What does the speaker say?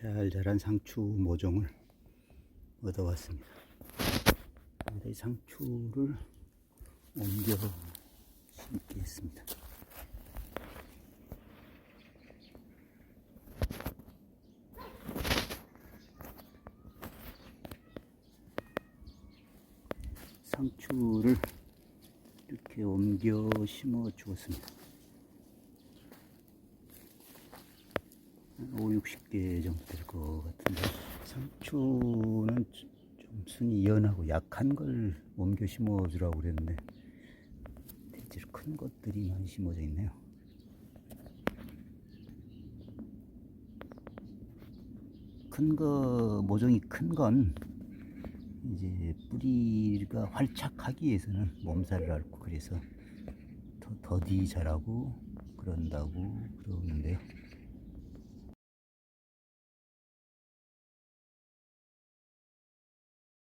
잘 자란 상추 모종을 얻어왔습니다. 이 상추를 옮겨 심기 했습니다. 상추를 이렇게 옮겨 심어 주었습니다. 5, 60개 정도 될 것 같은데 상추는 좀 순이 연하고 약한 걸 옮겨 심어 주라고 그랬는데 대체로 큰 것들이 많이 심어져 있네요. 큰 거 모종이 큰 건 이제 뿌리가 활착하기 위해서는 몸살을 앓고 그래서 더, 더디 자라고 그런다고 그러는데요.